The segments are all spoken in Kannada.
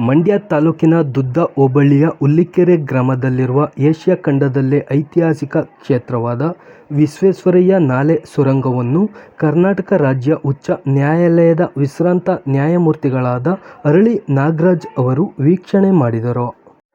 ಮಂಡ್ಯ ತಾಲೂಕಿನ ದುದ್ದ ಹೋಬಳಿಯ ಹುಲ್ಲಿಕೆರೆ ಗ್ರಾಮದಲ್ಲಿರುವ ಏಷ್ಯಾ ಖಂಡದಲ್ಲೇ ಐತಿಹಾಸಿಕ ಕ್ಷೇತ್ರವಾದ ವಿಶ್ವೇಶ್ವರಯ್ಯ ನಾಲೆ ಸುರಂಗವನ್ನು ಕರ್ನಾಟಕ ರಾಜ್ಯ ಉಚ್ಚ ನ್ಯಾಯಾಲಯದ ವಿಶ್ರಾಂತ ನ್ಯಾಯಮೂರ್ತಿಗಳಾದ ಅರಳಿ ನಾಗರಾಜ್ ಅವರು ವೀಕ್ಷಣೆ ಮಾಡಿದರು.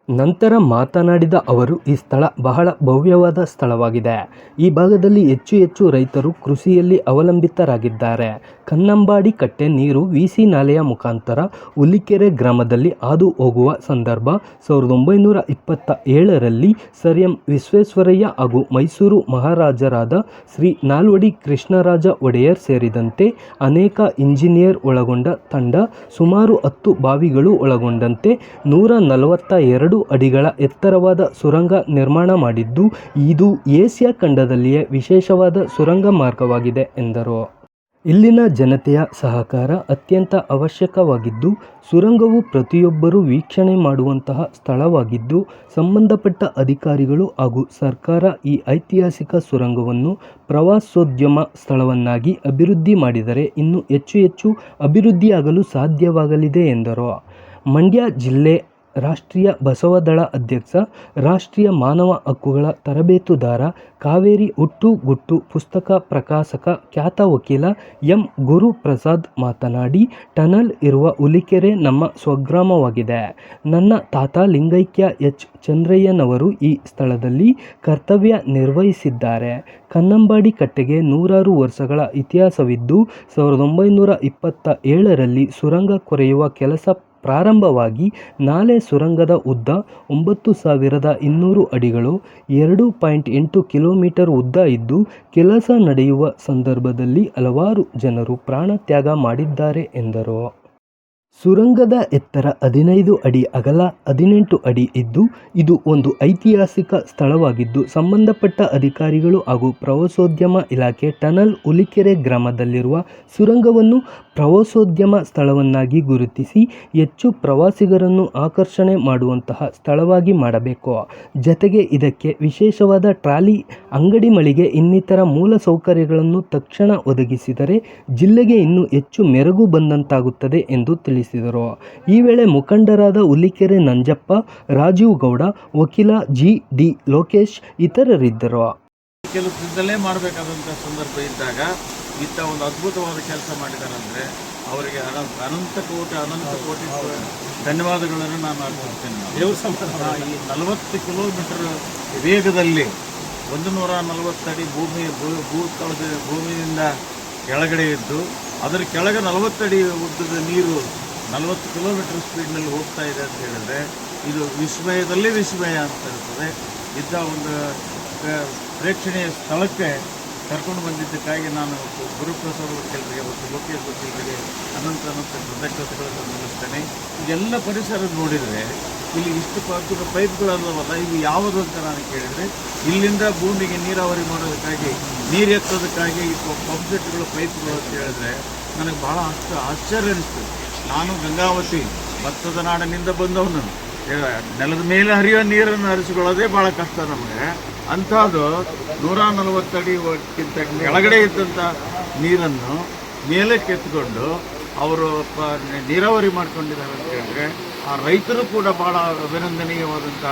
ನಂತರ ಮಾತನಾಡಿದ ಅವರು, ಈ ಸ್ಥಳ ಬಹಳ ಭವ್ಯವಾದ ಸ್ಥಳವಾಗಿದೆ. ಈ ಭಾಗದಲ್ಲಿ ಹೆಚ್ಚು ಹೆಚ್ಚು ರೈತರು ಕೃಷಿಯಲ್ಲಿ ಅವಲಂಬಿತರಾಗಿದ್ದಾರೆ. ಕನ್ನಂಬಾಡಿ ಕಟ್ಟೆ ನೀರು ವಿಸಿ ನಾಲೆಯ ಮುಖಾಂತರ ಹುಲಿಕೆರೆ ಗ್ರಾಮದಲ್ಲಿ ಹಾದು ಹೋಗುವ ಸಂದರ್ಭ ಸಾವಿರದ ಒಂಬೈನೂರ ಇಪ್ಪತ್ತ ಏಳರಲ್ಲಿ ಸರ್ ಎಂ. ವಿಶ್ವೇಶ್ವರಯ್ಯ ಹಾಗೂ ಮೈಸೂರು ಮಹಾರಾಜರಾದ ಶ್ರೀ ನಾಲ್ವಡಿ ಕೃಷ್ಣರಾಜ ಒಡೆಯರ್ ಸೇರಿದಂತೆ ಅನೇಕ ಇಂಜಿನಿಯರ್ ಒಳಗೊಂಡ ತಂಡ ಸುಮಾರು ಹತ್ತು ಬಾವಿಗಳು ಒಳಗೊಂಡಂತೆ ನೂರ ನಲವತ್ತ ಎರಡು ಅಡಿಗಳ ಎತ್ತರವಾದ ಸುರಂಗ ನಿರ್ಮಾಣ ಮಾಡಿದ್ದು, ಇದು ಏಷ್ಯಾ ಖಂಡದಲ್ಲಿಯೇ ವಿಶೇಷವಾದ ಸುರಂಗ ಮಾರ್ಗವಾಗಿದೆ ಎಂದರು. ಇಲ್ಲಿನ ಜನತೆಯ ಸಹಕಾರ ಅತ್ಯಂತ ಅವಶ್ಯಕವಾಗಿದ್ದು, ಸುರಂಗವು ಪ್ರತಿಯೊಬ್ಬರೂ ವೀಕ್ಷಣೆ ಮಾಡುವಂತಹ ಸ್ಥಳವಾಗಿದ್ದು, ಸಂಬಂಧಪಟ್ಟ ಅಧಿಕಾರಿಗಳು ಹಾಗೂ ಸರ್ಕಾರ ಈ ಐತಿಹಾಸಿಕ ಸುರಂಗವನ್ನು ಪ್ರವಾಸೋದ್ಯಮ ಸ್ಥಳವನ್ನಾಗಿ ಅಭಿವೃದ್ಧಿ ಮಾಡಿದರೆ ಇನ್ನೂ ಹೆಚ್ಚು ಹೆಚ್ಚು ಅಭಿವೃದ್ಧಿಯಾಗಲು ಸಾಧ್ಯವಾಗಲಿದೆ ಎಂದರು. ಮಂಡ್ಯ ಜಿಲ್ಲೆ ರಾಷ್ಟ್ರೀಯ ಬಸವದಳ ಅಧ್ಯಕ್ಷ, ರಾಷ್ಟ್ರೀಯ ಮಾನವ ಹಕ್ಕುಗಳ ತರಬೇತುದಾರ, ಕಾವೇರಿ ಹುಟ್ಟು ಗುಟ್ಟು ಪುಸ್ತಕ ಪ್ರಕಾಶಕ, ಖ್ಯಾತ ವಕೀಲ ಎಂ. ಗುರುಪ್ರಸಾದ್ ಮಾತನಾಡಿ, ಟನಲ್ ಇರುವ ಹುಲಿಕೆರೆ ನಮ್ಮ ಸ್ವಗ್ರಾಮವಾಗಿದೆ. ನನ್ನ ತಾತ ಲಿಂಗೈಕ್ಯ ಎಚ್. ಚಂದ್ರಯ್ಯನವರು ಈ ಸ್ಥಳದಲ್ಲಿ ಕರ್ತವ್ಯ ನಿರ್ವಹಿಸಿದ್ದಾರೆ. ಕನ್ನಂಬಾಡಿ ಕಟ್ಟೆಗೆ ನೂರಾರು ವರ್ಷಗಳ ಇತಿಹಾಸವಿದ್ದು, ಸಾವಿರದ ಒಂಬೈನೂರ ಇಪ್ಪತ್ತ ಏಳರಲ್ಲಿ ಸುರಂಗ ಕೊರೆಯುವ ಕೆಲಸ ಪ್ರಾರಂಭವಾಗಿ ನಾಲೆ ಸುರಂಗದ ಉದ್ದ ಒಂಬತ್ತು ಸಾವಿರದ ಇನ್ನೂರು ಅಡಿಗಳು, ಎರಡು ಪಾಯಿಂಟ್ ಎಂಟು ಕಿಲೋಮೀಟರ್ ಉದ್ದ ಇದ್ದು, ಕೆಲಸ ನಡೆಯುವ ಸಂದರ್ಭದಲ್ಲಿ ಹಲವಾರು ಜನರು ಪ್ರಾಣತ್ಯಾಗ ಮಾಡಿದ್ದಾರೆ ಎಂದರು. ಸುರಂಗದ ಎತ್ತರ ಹದಿನೈದು ಅಡಿ, ಅಗಲ ಹದಿನೆಂಟು ಅಡಿ ಇದ್ದು, ಇದು ಒಂದು ಐತಿಹಾಸಿಕ ಸ್ಥಳವಾಗಿದ್ದು, ಸಂಬಂಧಪಟ್ಟ ಅಧಿಕಾರಿಗಳು ಹಾಗೂ ಪ್ರವಾಸೋದ್ಯಮ ಇಲಾಖೆ ಟನಲ್ ಹುಲಿಕೆರೆ ಗ್ರಾಮದಲ್ಲಿರುವ ಸುರಂಗವನ್ನು ಪ್ರವಾಸೋದ್ಯಮ ಸ್ಥಳವನ್ನಾಗಿ ಗುರುತಿಸಿ ಹೆಚ್ಚು ಪ್ರವಾಸಿಗರನ್ನು ಆಕರ್ಷಣೆ ಮಾಡುವಂತಹ ಸ್ಥಳವಾಗಿ ಮಾಡಬೇಕು. ಜತೆಗೆ ಇದಕ್ಕೆ ವಿಶೇಷವಾದ ಟ್ರಾಲಿ, ಅಂಗಡಿ ಮಳಿಗೆ ಇನ್ನಿತರ ಮೂಲ ಸೌಕರ್ಯಗಳನ್ನು ತಕ್ಷಣ ಒದಗಿಸಿದರೆ ಜಿಲ್ಲೆಗೆ ಇನ್ನೂ ಹೆಚ್ಚು ಮೆರಗು ಬಂದಂತಾಗುತ್ತದೆ ಎಂದು ತಿಳಿಸಿದರು. ಈ ವೇಳೆ ಮುಖಂಡರಾದ ಹುಲಿಕೆರೆ ನಂಜಪ್ಪ, ರಾಜೀವ್ ಗೌಡ, ವಕೀಲ ಜಿ. ಡಿ. ಲೋಕೇಶ್ ಇತರರಿದ್ದರು. ಕೆಲಸದಿಂದಲೇ ಮಾಡಬೇಕಾದಂಥ ಸಂದರ್ಭ ಇದ್ದಾಗ ಇಂಥ ಒಂದು ಅದ್ಭುತವಾದ ಕೆಲಸ ಮಾಡಿದಾರಂದರೆ ಅವರಿಗೆ ಅನ- ಅನಂತ ಕೋಟಿ ಅನಂತ ಕೋಟಿ ಧನ್ಯವಾದಗಳನ್ನು ನಾನು ಅರ್ಪಿಸ್ತೇನೆ ಆ, ಈ ನಲವತ್ತು ಕಿಲೋಮೀಟರ್ ವೇಗದಲ್ಲಿ ಒಂದು ನೂರ ನಲವತ್ತಡಿ ಭೂಮಿ ಭೂ- ಭೂತಳದ ಭೂಮಿಯಿಂದ ಕೆಳಗಡೆ ಇದ್ದು ಅದರ ಕೆಳಗೆ ನಲವತ್ತಡಿ ಉದ್ದದ ನೀರು ನಲವತ್ತು ಕಿಲೋಮೀಟರ್ ಸ್ಪೀಡ್ನಲ್ಲಿ ಹೋಗ್ತಾ ಇದೆ ಅಂತ ಹೇಳಿದ್ರೆ ಇದು ವಿಸ್ಮಯದಲ್ಲಿ ವಿಸ್ಮಯ ಅಂತ ಇರ್ತದೆ. ಇದ್ದ ಒಂದು ಪ್ರೇಕ್ಷಣೀಯ ಸ್ಥಳಕ್ಕೆ ಕರ್ಕೊಂಡು ಬಂದಿದ್ದಕ್ಕಾಗಿ ನಾನು ಗುರುಪ್ರಸಾದ್ ವಕೀಲರಿಗೆ ಮತ್ತು ಲೋಕೇಶ್ ವಕೀಲರಿಗೆ ಅನಂತ ಅನಂತ ಕೃತಜ್ಞತೆಗಳನ್ನು ನಿಲ್ಲಿಸ್ತೇನೆ ಇದೆಲ್ಲ ಪರಿಸರ ನೋಡಿದರೆ ಇಲ್ಲಿ ಇಷ್ಟು ಅದ್ಭುತ ಪೈಪ್ಗಳಲ್ಲವಲ್ಲ ಇವು ಯಾವುದು ಅಂತ ನಾನು ಕೇಳಿದರೆ ಇಲ್ಲಿಂದ ಭೂಮಿಗೆ ನೀರಾವರಿ ಮಾಡೋದಕ್ಕಾಗಿ, ನೀರು ಎತ್ತೋದಕ್ಕಾಗಿ ಪಂಪ್ ಪೈಪ್ಗಳು ಅಂತ ಹೇಳಿದ್ರೆ ನನಗೆ ಭಾಳ ಅಷ್ಟು ಆಶ್ಚರ್ಯ ಅನಿಸ್ತು ನಾನು ಗಂಗಾವತಿ ಭತ್ತದ ನಾಡಿನಿಂದ ಬಂದವನು. ನೆಲದ ಮೇಲೆ ಹರಿಯುವ ನೀರನ್ನು ಹರಿಸಿಕೊಳ್ಳೋದೇ ಭಾಳ ಕಷ್ಟ ನಮಗೆ. ಅಂಥದ್ದು ನೂರ ನಲವತ್ತಡಿಗಿಂತ ಕೆಳಗಡೆ ಇದ್ದಂಥ ನೀರನ್ನು ಮೇಲೆ ಕೆತ್ತಿಕೊಂಡು ಅವರು ನೀರಾವರಿ ಮಾಡ್ಕೊಂಡಿದ್ದಾರೆ ಅಂತ ಹೇಳಿದ್ರೆ ಆ ರೈತರು ಕೂಡ ಭಾಳ ಅಭಿನಂದನೀಯವಾದಂಥ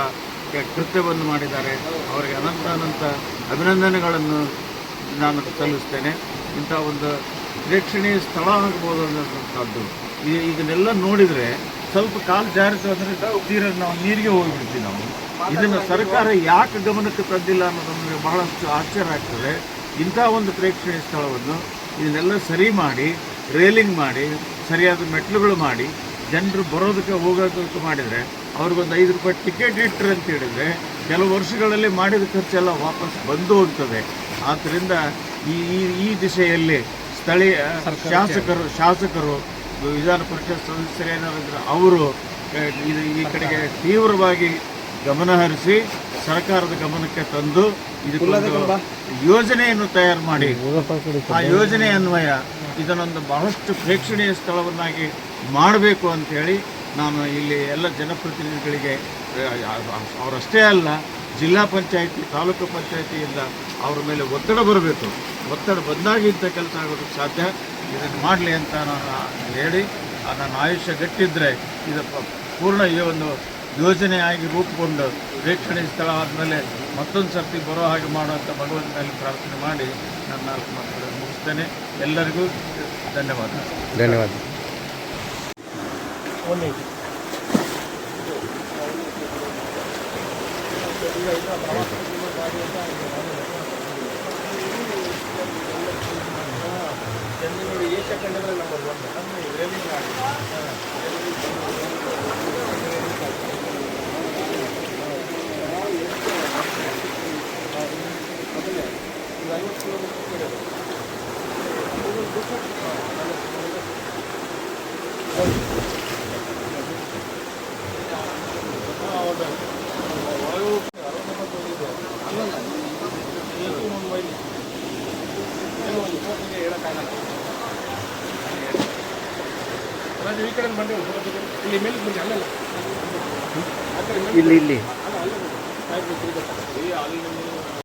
ಕೃತ್ಯವನ್ನು ಮಾಡಿದ್ದಾರೆ. ಅವರಿಗೆ ಅನಂತ ಅನಂತ ಅಭಿನಂದನೆಗಳನ್ನು ನಾನು ಸಲ್ಲಿಸ್ತೇನೆ. ಇಂಥ ಒಂದು ಪ್ರೇಕ್ಷಣೀಯ ಸ್ಥಳ ಆಗ್ಬೋದು ಅನ್ನೋಂಥದ್ದು ಇದನ್ನೆಲ್ಲ ನೋಡಿದರೆ ಸ್ವಲ್ಪ ಕಾಲು ಜಾರಿತು ಅಂದರೆ ತೀರ ನಾವು ನೀರಿಗೆ ಹೋಗಿಬಿಡ್ತೀವಿ ನಾವು. ಇದನ್ನು ಸರ್ಕಾರ ಯಾಕೆ ಗಮನಕ್ಕೆ ತಂದಿಲ್ಲ ಅನ್ನೋದು ನಮಗೆ ಬಹಳಷ್ಟು ಆಶ್ಚರ್ಯ ಆಗ್ತದೆ. ಇಂಥ ಒಂದು ಪ್ರೇಕ್ಷಣೀಯ ಸ್ಥಳವನ್ನು ಇದನ್ನೆಲ್ಲ ಸರಿ ಮಾಡಿ ರೇಲಿಂಗ್ ಮಾಡಿ ಸರಿಯಾದ ಮೆಟ್ಲುಗಳು ಮಾಡಿ ಜನರು ಬರೋದಕ್ಕೆ ಹೋಗೋದಕ್ಕೆ ಮಾಡಿದರೆ ಅವ್ರಿಗೊಂದು ಐದು ರೂಪಾಯಿ ಟಿಕೆಟ್ ಇಟ್ಟರೆ ಅಂತ ಹೇಳಿದರೆ ಕೆಲವು ವರ್ಷಗಳಲ್ಲಿ ಮಾಡಿದ ಖರ್ಚೆಲ್ಲ ವಾಪಸ್ ಬಂದು ಹೋಗ್ತದೆ. ಆದ್ದರಿಂದ ಈ ಈ- ಈ ದಿಶೆಯಲ್ಲಿ ಸ್ಥಳೀಯ ಶಾಸಕರು ಶಾಸಕರು ವಿಧಾನ ಪರಿಷತ್ ಸದಸ್ಯರೇನಾದ್ರು ಅವರು ಇದು ಈ ಕಡೆಗೆ ತೀವ್ರವಾಗಿ ಗಮನ ಹರಿಸಿ ಸರ್ಕಾರದ ಗಮನಕ್ಕೆ ತಂದು ಇದಕ್ಕೊಂದು ಯೋಜನೆಯನ್ನು ತಯಾರು ಮಾಡಿ. ಆ ಯೋಜನೆ ಅನ್ವಯ ಇದನ್ನೊಂದು ಬಹಳಷ್ಟು ಪ್ರೇಕ್ಷಣೀಯ ಸ್ಥಳವನ್ನಾಗಿ ಮಾಡಬೇಕು ಅಂತೇಳಿ ನಾನು ಇಲ್ಲಿ ಎಲ್ಲ ಜನಪ್ರತಿನಿಧಿಗಳಿಗೆ ಅವರಷ್ಟೇ ಅಲ್ಲ ಜಿಲ್ಲಾ ಪಂಚಾಯಿತಿ ತಾಲೂಕು ಪಂಚಾಯಿತಿಯಿಂದ ಅವ್ರ ಮೇಲೆ ಒತ್ತಡ ಬರಬೇಕು. ಒತ್ತಡ ಬಂದಾಗ ಇಂಥ ಕೆಲಸ ಆಗೋದಕ್ಕೆ ಸಾಧ್ಯ. ಇದನ್ನು ಮಾಡಲಿ ಅಂತ ನಾನು ಹೇಳಿ ನನ್ನ ಆಯುಷ್ಯ ಗಟ್ಟಿದ್ದರೆ ಇದು ಪೂರ್ಣ ಈ ಒಂದು ಯೋಜನೆಯಾಗಿ ರೂಪುಗೊಂಡು ಪ್ರೇಕ್ಷಣೀಯ ಸ್ಥಳ ಆದಮೇಲೆ ಮತ್ತೊಂದು ಸರ್ತಿ ಬರೋ ಹಾಗೆ ಮಾಡುವಂಥ ಭಗವಂತನಲ್ಲಿ ಪ್ರಾರ್ಥನೆ ಮಾಡಿ ನನ್ನ ನಾಲ್ಕು ಮುಗಿಸ್ತೇನೆ. ಎಲ್ಲರಿಗೂ ಧನ್ಯವಾದ. ಧನ್ಯವಾದ. ಒಂದು ಚಂದ್ರನೋಡು ಏಷ್ಯಾ ಖಂಡದಲ್ಲಿ ನಂಬರ್ ಒನ್ ನಮ್ಮ ಇದರಲ್ಲಿ ನಾಡು ಮೊದಲೇ ಒಂದು ಐವತ್ತು ಕಿಲೋಮೀಟರ್ ಇರೋದು ಬಗ್ಗೆ ಹೇಳೋಕ್ಕಾಗಲ್ಲ ನಾನು ಈ ಕಡೆ ಬಂದೆ ಇಲ್ಲಿ ಮೇಲೆ ಬಂದೆ ಅಲ್ಲಲ್ಲ. ಇಲ್ಲಿ ಇಲ್ಲಿ. ಅಲ್ಲ ಅಲ್ಲ ಅಲ್ಲಿ